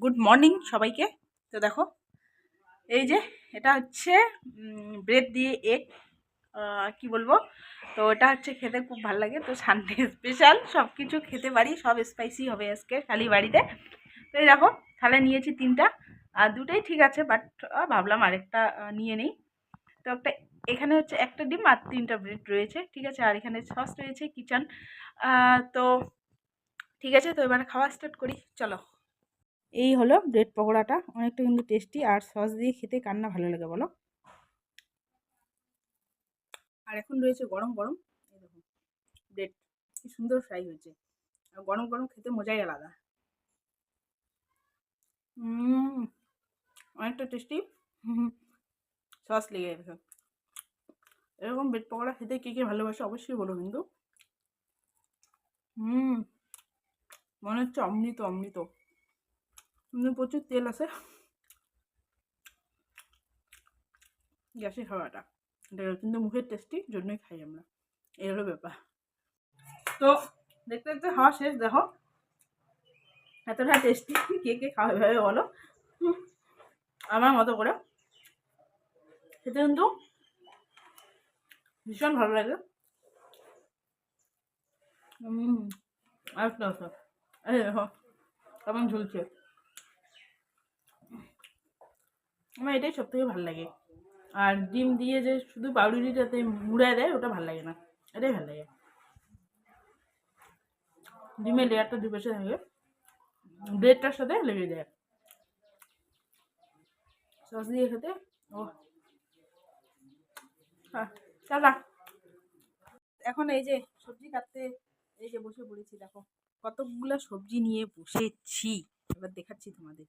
Good morning সবাইকে। তো দেখো, এই যে এটা হচ্ছে ব্রেড দিয়ে এগ কি বলব? তো এটা হচ্ছে খেতে খুব ভালো লাগে। তো সানডে স্পেশাল সব কিছু খেতে পারি, সব স্পাইসি হবে আজকে খালি বাড়িতে। তো এই দেখো তাহলে নিয়েছি তিনটা। আর দুটোই ঠিক আছে বাট ভাবলাম আরেকটা নিয়ে নেই। তো একটা, এখানে হচ্ছে একটা ডিম আর তিনটা ব্রেড রয়েছে, ঠিক আছে? আর এখানে সস রয়েছে কিচেন তো ঠিক আছে, তো এবার খাওয়া স্টার্ট করি। চলো। এই হলো ব্রেড পকোড়াটা। অনেকটা কিন্তু টেস্টি আর সস দিয়ে খেতে কান্না ভালো লাগে বলো? আর এখন রয়েছে গরম গরম। এই দেখো, ব্রেড, কি সুন্দর ফ্রাই হয়েছে। আর গরম গরম খেতে মজাই আলাদা। অনেকটা টেস্টি সস লেগে গেছে। এরকম ব্রেড পকোড়া খেতে কে কে ভালোবাসে অবশ্যই বলো কিন্তু। হুম মনে হচ্ছে অমৃত অমৃত। প্রচুর তেল আছে। গ্যাসে খাওয়াটা এটা কিন্তু মুখের টেস্টি জন্যই খাই আমরা। এই হলো ব্যাপার। তো দেখতে দেখতে খাওয়া শেষ, দেখো। এতটা টেস্টি কে কে খাওয়া ভাবে বলো। আমার মতো করে। খেতে কিন্তু ভীষণ ভালো লাগে। হুম দেখো, কেমন ঝুলছে। আমার এটাই সব থেকে ভালো লাগে। আর ডিম দিয়ে যে শুধু পাউরুটিটাতে মুড়ায় দেয়, ওটা ভালো লাগে না। এটাই ভালো লাগে। ডিমের লেয়ারটা দুপাশে থাকে ব্রেডটার সাথে লেগে যায়। সস দিয়ে খেতে ও হ্যাঁ এখন এই যে সবজি কাটতে, এই যে বসে পড়েছি, দেখো। কতগুলো সবজি নিয়ে বসেছি। এবার দেখাচ্ছি তোমাদের।